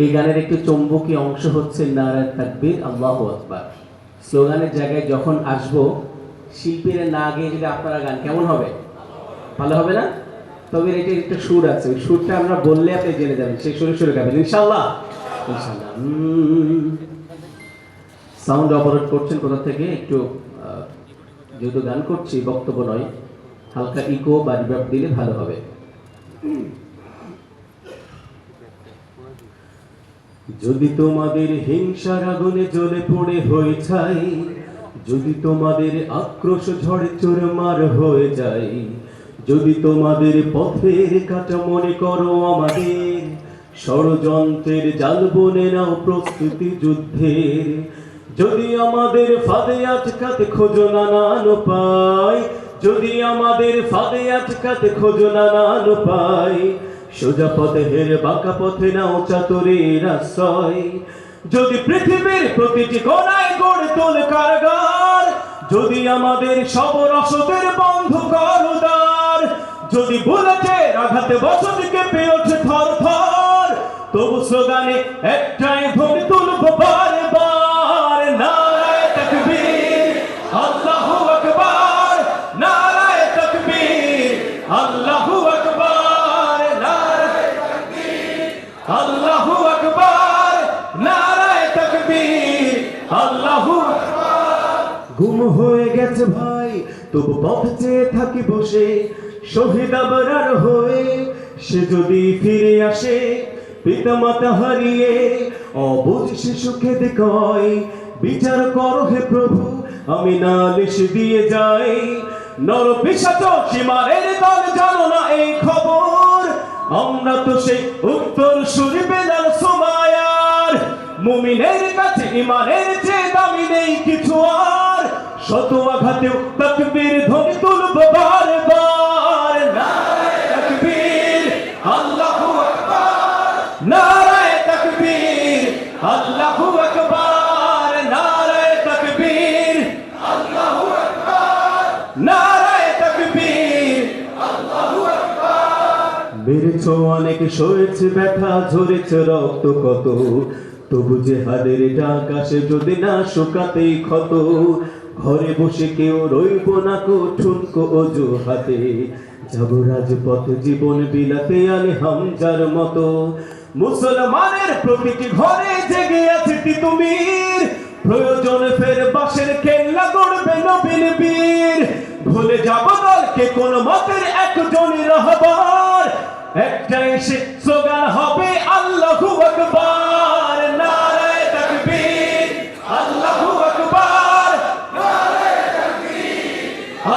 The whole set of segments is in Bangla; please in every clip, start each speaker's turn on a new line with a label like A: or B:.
A: এই গানের একটি চৌম্বকী অংশ হচ্ছে নারায় তাকবীর, আল্লাহ আকবার। স্লোগানের জায়গায় যখন আসব, শিল্পীরা না গিয়ে যদি আপনারা গান, কেমন হবে? ভালো হবে না? তবে এটা একটা সুর আছে, ওই সুরটা আমরা বললে আপনি জেনে যাবেন, সেই সুরে সুরে গাবেন ইনশাল্লাহ সাউন্ড অপারেট করছেন কোথা থেকে? একটু যেহেতু গান করছি, বক্তব্য নয়, হালকা ইকো বা রিভার্ব দিলে ভালো হবে। যদি তোমাদের হিংসার আগুনে জ্বলে পড়ে হয়ে ছাই যদি তোমাদের আক্রোশ ঝড়ে চোরমার হয়ে যায়, যদি তোমাদের পথের কাটা মনে করো আমাদের, ষড়যন্ত্রের জাল বনে নাও প্রস্তুতি যুদ্ধের। যদি আমাদের ফাঁদে আটকাতে খোঁজো নানান উপায়, যদি আমাদের ফাঁদে আটকাতে খোঁজো নানান উপায় সোজা পথে হেরে বাঁকা পথে নাও চাতুরের আশ্রয়। যদি পৃথিবীর প্রতিটি কোনায় গড়ে তোলে কারাগার, যদি আমাদের সব রসদের বন্ধ করুদার, যদি বুলেটের আঘাতে বসতিকে পেয়ে ওঠে থর থর তবু স্লোগানে একটাই ধ্বনি তুলব বারে আল্লাহু আকবার, নারায় তাকবীর, আল্লাহু গুম হয়ে গেছে ভাই, তবু পথ চেয়ে থাকি বসে, শহীদ আবরার হয়ে, সে যদি ফিরে আসে পিতা মাতা হারিয়ে, অবুঝ শিশুকে দেখয় বিচার করো হে প্রভু, আমি নালিশ দিয়ে যাই। নর পিসাচ সীমারের দল জানো না এই খবর। আমরা তো সেই উত্তর সুরি বেলাল সোমায়ার। মুমিনের কাছে ইমানের যে দামি নেই কিছু আর। শত আঘাতেও মেরেছ অনেক সয়েছে ব্যথা ঝরেছে, রক্ত কত তবু যে হাদের ডাক আসে যদি না শুকাতেই ক্ষত। ঘরে বসে কেউ রইব না কো ঠুনকো অজু হাতে যাব রাজপথ জীবন বিলাতে আলে হামজার মতো। মুসলমানের প্রতিটি ঘরে জেগে আছে তিতুমির। প্রয়োজন ফের বাসের কেল্লা গড়বে নবীন বীর। ভুলে যাব দলকে, কোন মতের একজনই রহবার। একটাই সে স্লোগান হবে, আল্লাহু আকবার, নারায়ে তাকবীর। আল্লাহু আকবার, নারায়ে তাকবীর।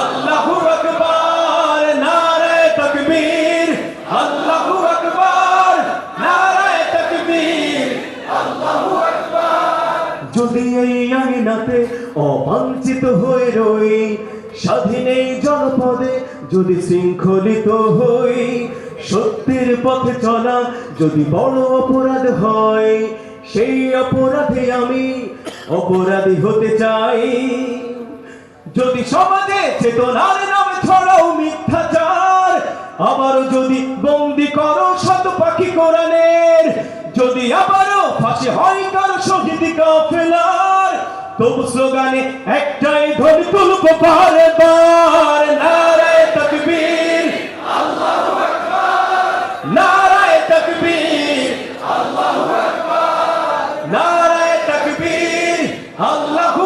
A: আল্লাহু আকবার, নারায়ে তাকবীর। আল্লাহু আকবার, নারায়ে তাকবীর। আল্লাহু আকবার। যদি এই আঙিনাতে অবাঞ্ছিত হয়ে রই, স্বাধীন এই জনপদে যদি শৃঙ্খলিত হই সত্যের পথে চলা যদি বড় অপরাধ হয়, সেই অপরাধে আমি অপরাধী হতে চাই। যদি সমাজে চেতনার নামে ছড়াও মিথ্যাচার, আবারও যদি বন্দি করো শত পাখি কোরআনের, যদি আবারও ফাঁসি হয় কারও শহীদ কাফেলার তবু স্লোগানে একটাই ধ্বনি তুলব বারে বার আল্লাহু